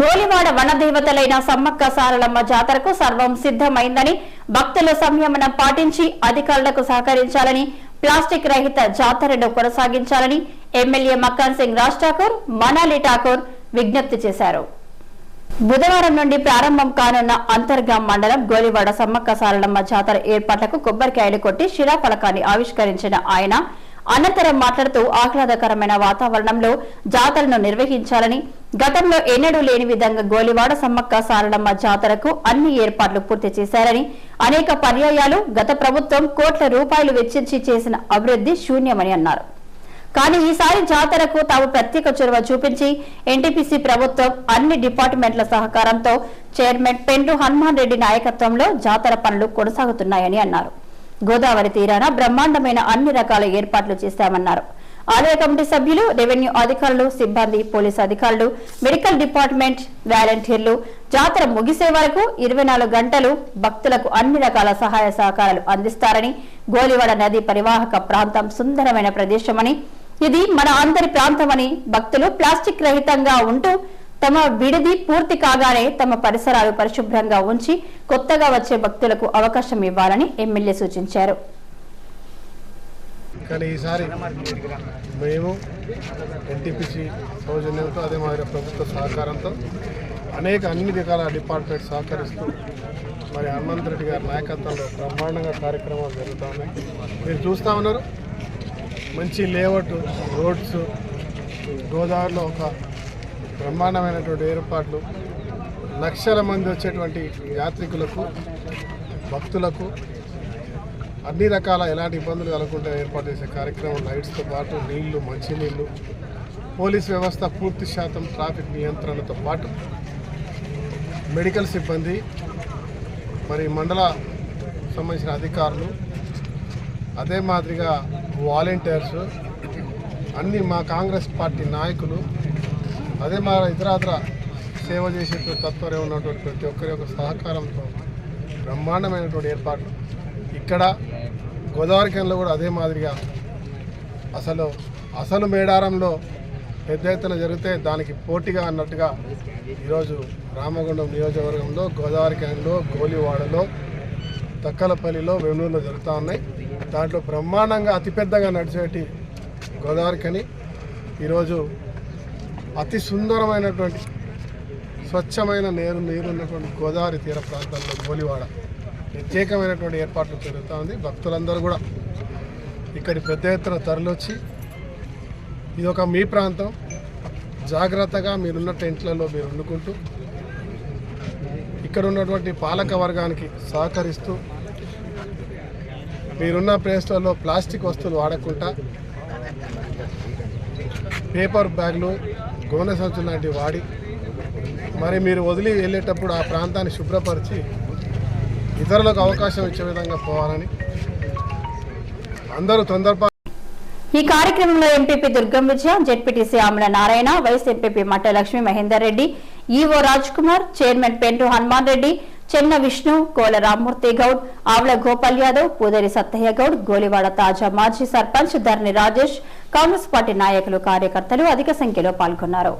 గోలివాడ వనదేవతలైన సమ్మక్క సారలమ్మ జాతరకు సర్వం సిద్ధమైందని భక్తుల సంయమనం పాటించి అధికారులకు సహకరించాలని ప్లాస్టిక్ రహిత జాతరను కొనసాగించాలని ఎమ్మెల్యే మక్కాన్ సింగ్ రాజ్ ఠాకూర్ మనాలి ఠాకూర్ విజ్ఞప్తి చేశారు. బుధవారం నుండి ప్రారంభం కానున్న అంతర్గాం మండలం గోలివాడ సమ్మక్క సారలమ్మ జాతర ఏర్పాట్లకు కొబ్బరికాయలు కొట్టి శిలాఫలకాన్ని ఆవిష్కరించిన ఆయన అనంతరం మాట్లాడుతూ ఆహ్లాదకరమైన వాతావరణంలో జాతరను నిర్వహించాలని గతంలో ఎన్నడూ లేని విధంగా గోలివాడ సమ్మక్క సారలమ్మ జాతరకు అన్ని ఏర్పాట్లు పూర్తి చేశారని అనేక పర్యాయాలు గత ప్రభుత్వం కోట్ల రూపాయలు వెచ్చించి చేసిన అభివృద్ధి శూన్యమని అన్నారు. కానీ ఈసారి జాతరకు తాము ప్రత్యేక చొరవ చూపించి ఎన్టీపీసీ ప్రభుత్వం అన్ని డిపార్ట్మెంట్ల సహకారంతో చైర్మన్ పెండ్లు హనుమాన్ రెడ్డి నాయకత్వంలో జాతర పనులు కొనసాగుతున్నాయని అన్నారు. గోదావరి తీరాన బ్రహ్మాండమైన అన్ని రకాల ఏర్పాట్లు చేశామన్నారు. ఆలయ కమిటీ సభ్యులు రెవెన్యూ అధికారులు సిబ్బంది పోలీసు అధికారులు మెడికల్ డిపార్ట్మెంట్ వాలంటీర్లు. జాతర ముగిసే వరకు ఇరవై గంటలు భక్తులకు అన్ని రకాల సహాయ సహకారాలు అందిస్తారని గోలివాడ నది పరివాహక ప్రాంతం సుందరమైన ప్రదేశమని ఇది మన అందరి ప్రాంతమని భక్తులు ప్లాస్టిక్ రహితంగా ఉంటూ తమ విడిది పూర్తి కాగానే తమ పరిసరాలు పరిశుభ్రంగా ఉంచి కొత్తగా వచ్చే భక్తులకు అవకాశం ఇవ్వాలని ఎమ్మెల్యే సూచించారు. కానీ ఈసారి మేము ఎన్టీపీసీ సౌజన్యంతో అదే మాదిరి ప్రభుత్వ సహకారంతో అనేక అన్ని రకాల డిపార్ట్మెంట్ సహకరిస్తూ మరి హనుమంత్ రెడ్డి గారి నాయకత్వంలో బ్రహ్మాండంగా కార్యక్రమాలు జరుగుతూ ఉన్నాయి మీరు చూస్తూ ఉన్నారు. మంచి లేఅవుట్ రోడ్స్ గోదావరిలో ఒక బ్రహ్మాండమైనటువంటి ఏర్పాట్లు. లక్షల మంది వచ్చేటువంటి యాత్రికులకు భక్తులకు అన్ని రకాల ఎలాంటి ఇబ్బందులు కలగకుండా ఏర్పాటు చేసే కార్యక్రమం లైట్స్తో పాటు నీళ్ళు మంచినీళ్ళు పోలీస్ వ్యవస్థ పూర్తి శాతం ట్రాఫిక్ నియంత్రణతో పాటు మెడికల్ సిబ్బంది మరి మండల సంబంధించిన అధికారులు అదే మాదిరిగా వాలంటీర్స్ అన్ని మా కాంగ్రెస్ పార్టీ నాయకులు అదే మా ఇతరాతర సేవ చేసే తత్వరే ఉన్నటువంటి ప్రతి ఒక్కరి యొక్క సహకారంతో బ్రహ్మాండమైనటువంటి ఏర్పాట్లు ఇక్కడ గోదావరి కూడా అదే మాదిరిగా అసలు అసలు మేడారంలో పెద్ద ఎత్తున జరిగితే దానికి పోటీగా అన్నట్టుగా ఈరోజు రామగుండం నియోజకవర్గంలో గోదావరి క్యాన్లో గోలివాడలో తక్కలపల్లిలో వెన్నూరులో జరుగుతూ ఉన్నాయి. దాంట్లో బ్రహ్మాండంగా అతిపెద్దగా నడిచేటి గోదావరి కని ఈరోజు అతి సుందరమైనటువంటి స్వచ్ఛమైన నీరు నీరు ఉన్నటువంటి గోదావరి తీర ప్రాంతంలో గోలివాడ. ప్రత్యేకమైనటువంటి ఏర్పాట్లు జరుగుతూ ఉంది. భక్తులందరూ కూడా ఇక్కడి పెద్ద ఎత్తున తరలొచ్చి ఇది ఒక మీ ప్రాంతం. జాగ్రత్తగా మీరున్న టెంట్లలో మీరు వండుకుంటూ ఇక్కడ ఉన్నటువంటి పాలక వర్గానికి సహకరిస్తూ మీరున్న ప్లేస్లలో ప్లాస్టిక్ వస్తువులు వాడకుండా పేపర్ బ్యాగ్లు గోనె సంచులు లాంటివి వాడి మరి మీరు వదిలి వెళ్ళేటప్పుడు ఆ ప్రాంతాన్ని శుభ్రపరిచి ఇతరులకు అవకాశం ఇచ్చే విధంగా పోవాలని అందరూ తొందరపా ఈ కార్యక్రమంలో MPP Durgam Vijaya ZPTC Amela Narayana vice MPP Matta Lakshmi Mahender Reddy EO Raj Kumar chairman Pentu Hanuman Reddy Chenna Vishnu Kola Rammurthy Goud Avula Gopal Yadav Pudari Sattaiah Goud Golivada తాజా మాజీ sarpanch Dharni Rajesh Congress party నాయకులు కార్యకర్తలు అధిక సంఖ్యలో పాల్గొన్నారు.